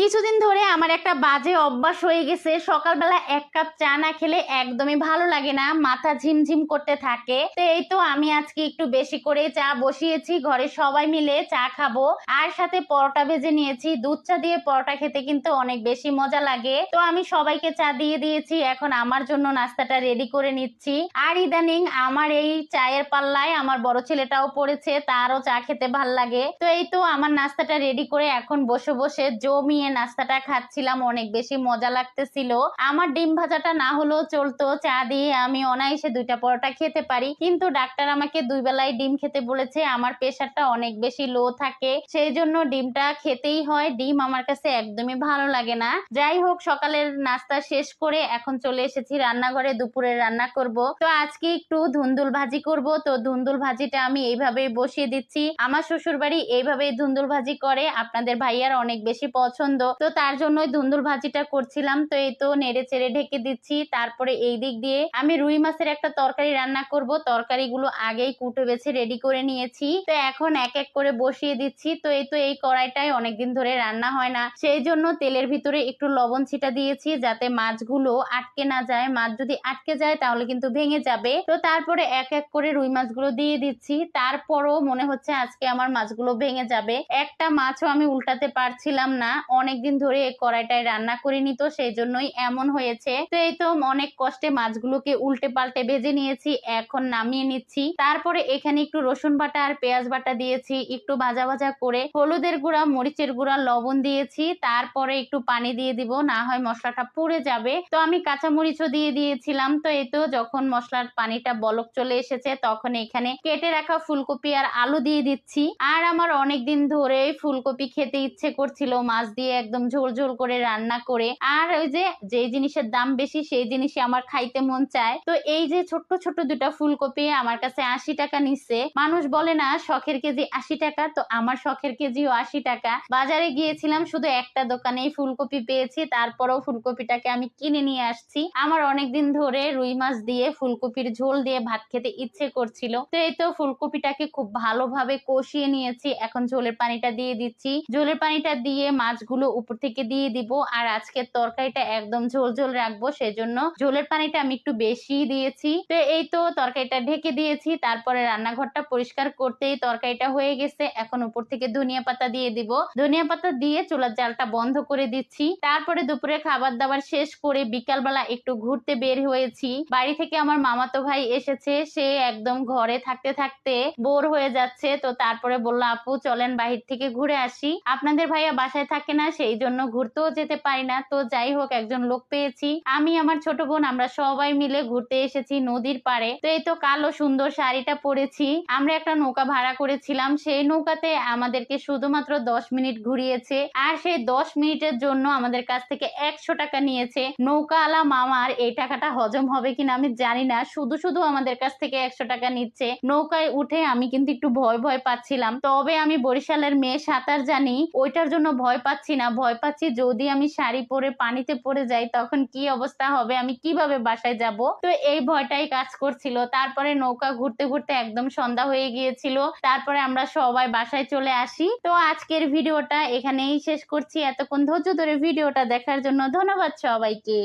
কিছুদিন ধরে আমার একটা বাজে অভ্যাস হয়ে গেছে। সকালবেলা এক কাপ চা না খেলে একদমই ভালো লাগে না, মাথা ঝিমঝিম করতে থাকে। তো এই তো আমি আজকে একটু বেশি করে চা বসিয়েছি, ঘরে সবাই মিলে চা খাব। আর সাথে পরোটা ভেজে নিয়েছি, দুধ চা দিয়ে পরোটা খেতে কিন্তু অনেক বেশি মজা লাগে। তো আমি সবাইকে চা দিয়ে দিয়েছি, এখন আমার জন্য নাস্তাটা রেডি করে নিচ্ছি। আর ইদানিং আমার এই চায়ের পাল্লায় আমার বড় ছেলেটাও পড়েছে, তারও চা খেতে ভালো লাগে। তো এই তো আমার নাস্তাটা রেডি করে এখন বসে বসে জমিয়ে নাস্তাটা খাচ্ছিলাম, অনেক বেশি মজা লাগতেছিল। আমার ডিম ভাজাটা না হলেও চলতো, চা দিয়ে আমি অনায়াসে দুইটা পরোটা খেতে পারি। কিন্তু ডাক্তার আমাকে দুই বেলায় ডিম খেতে বলেছে, আমার প্রেশারটা অনেক বেশি লো থাকে। সেই জন্য ডিমটা খেতেই হয়, ডিম আমার কাছে একদমই ভালো লাগে না। যাই হোক, সকালের নাস্তা শেষ করে এখন চলে এসেছি রান্নাঘরে, দুপুরে রান্না করব। তো আজকে একটু ধুন্দুল ভাজি করব। তো ধুন্দুল ভাজিটা আমি এইভাবেই বসিয়ে দিচ্ছি। আমার শ্বশুর বাড়ি এইভাবেই ধুন্দুল ভাজি করে। আপনাদের ভাইয়ার অনেক বেশি পছন্দ। তো তার জন্যই ধুন্দুল ভাজিটা করছিলাম। তো এই তো নেড়ে চেড়ে ঢেকে দিচ্ছি। তারপরে এই দিক দিয়ে আমি রুই মাছের একটা তরকারি রান্না করব। তরকারিগুলো আগেই কুটে বেছে রেডি করে নিয়েছি। তো এখন এক এক করে বসিয়ে দিচ্ছি। তো এই তো এই কড়াইটাই অনেকদিন ধরে রান্না হয় না। সেই জন্য তেলের ভিতরে একটু লবণ ছিটা দিয়েছি যাতে মাছগুলো আটকে না যায়। মাছ যদি আটকে যায় তাহলে কিন্তু ভেঙে যাবে। তো তারপরে এক এক করে রুই মাছগুলো দিয়ে দিচ্ছি। তারপরও মনে হচ্ছে আজকে আমার মাছগুলো ভেঙে যাবে। একটা মাছও আমি উল্টাতে পারছিলাম না। অনেকদিন ধরে এই কড়াইটায় রান্না করিনি তো সেই জন্যই এমন হয়েছে। তো এই তো অনেক কষ্টে মাছগুলোকে উল্টে পাল্টে ভেজে নিয়েছি, এখন নামিয়ে নিচ্ছি। তারপরে এখানে একটু রসুন বাটা আর পেঁয়াজ বাটা দিয়েছি, একটু ভাজা ভাজা করে। হলুদের গুঁড়া, মরিচের গুঁড়া, লবণ দিয়েছি, তারপরে একটু পানি দিয়ে দিব, না হয় মশলাটা পুড়ে যাবে। তো আমি কাঁচা মরিচও দিয়ে দিয়েছিলাম, তো এই তো যখন মশলার পানিটা বলক চলে এসেছে, তখন এখানে কেটে রাখা ফুলকপি আর আলু দিয়ে দিচ্ছি। আর আমার অনেকদিন ধরে ফুলকপি খেতে ইচ্ছে করছিল, মাছ দিয়ে একদম ঝোল ঝোল করে রান্না করে। আর ওই যে যে জিনিসের দাম বেশি, সেই জিনিসই আমার খাইতে মন চায়। তো এই যে ছোট্ট ছোট্ট দুটা ফুলকপি আমার কাছে আশি টাকা নিচ্ছে। মানুষ বলে না, শখের কেজি আশি টাকা। তো আমার শখের কেজিও আশি টাকা। বাজারে গিয়েছিলাম, শুধু একটা দোকানেই ফুলকপি পেয়েছি। তারপরেও ফুলকপিটাকে আমি কিনে নিয়ে আসছি। আমার অনেকদিন ধরে রুই মাছ দিয়ে, ফুলকপির ঝোল দিয়ে ভাত খেতে ইচ্ছে করছিল। তো এই তো ফুলকপিটাকে খুব ভালোভাবে কষিয়ে নিয়েছি। এখন ঝোলের পানিটা দিয়ে দিচ্ছি। ঝোলের পানিটা দিয়ে মাছগুলো উপর থেকে দিয়ে দিব। আর আজকের তরকারিটা একদম ঝোল ঝোল রাখব, সেজন্য ঝোলের পানিটা আমি একটু বেশি দিয়েছি। তো এই তো তরকারিটা ঢেকে দিয়েছি, তারপরে রান্নাঘরটা পরিষ্কার করতেই তরকারিটা হয়ে গেছে। এখন উপর থেকে ধনিয়া পাতা দিয়ে দিব। ধনিয়া পাতা দিয়ে চুলার জালটা বন্ধ করে দিচ্ছি। তারপরে দুপুরে খাবার দাবার শেষ করে বিকালবেলা একটু ঘুরতে বের হয়েছি। বাড়ি থেকে আমার মামাতো ভাই এসেছে, সে একদম ঘরে থাকতে থাকতে বোর হয়ে যাচ্ছে। তো তারপরে বলল, আপু, চলেন বাহির থেকে ঘুরে আসি। আপনাদের ভাইয়া বাসায় থাকে না সেই জন্য ঘুরতেও যেতে পারি না। তো যাই হোক, একজন লোক পেয়েছি। আমি, আমার ছোট বোন, আমরা সবাই মিলে ঘুরতে এসেছি নদীর পাড়ে। তো এই তো কালো সুন্দর শাড়িটা পরেছি। আমরা একটা নৌকা ভাড়া করেছিলাম। সেই নৌকাতে আমাদেরকে শুধুমাত্র দশ মিনিট ঘুরিয়েছে। আর সেই দশ মিনিটের জন্য আমাদের কাছ থেকে একশো টাকা নিয়েছে। নৌকা আলা মামার এই টাকাটা হজম হবে কিনা আমি জানি না। শুধু শুধু আমাদের কাছ থেকে একশো টাকা নিচ্ছে। নৌকায় উঠে আমি কিন্তু একটু ভয় ভয় পাচ্ছিলাম। তবে আমি বরিশালের মেয়ে সাঁতার জানি। ওইটার জন্য ভয় পাচ্ছি না, ভয় পাচ্ছি যদি আমি শাড়ি পরে পানিতে পড়ে যাই, তখন কি অবস্থা হবে? আমি কীভাবে বাসায় যাব? তো এই ভয়টাই কাজ করছিল। তারপরে নৌকা ঘুরতে ঘুরতে একদম সন্ধ্যা হয়ে গিয়েছিল। তারপরে আমরা সবাই বাসায় চলে আসি। তো আজকের ভিডিওটা এখানেই শেষ করছি। এতক্ষণ ধৈর্য ধরে ভিডিওটা দেখার জন্য ধন্যবাদ সবাইকে।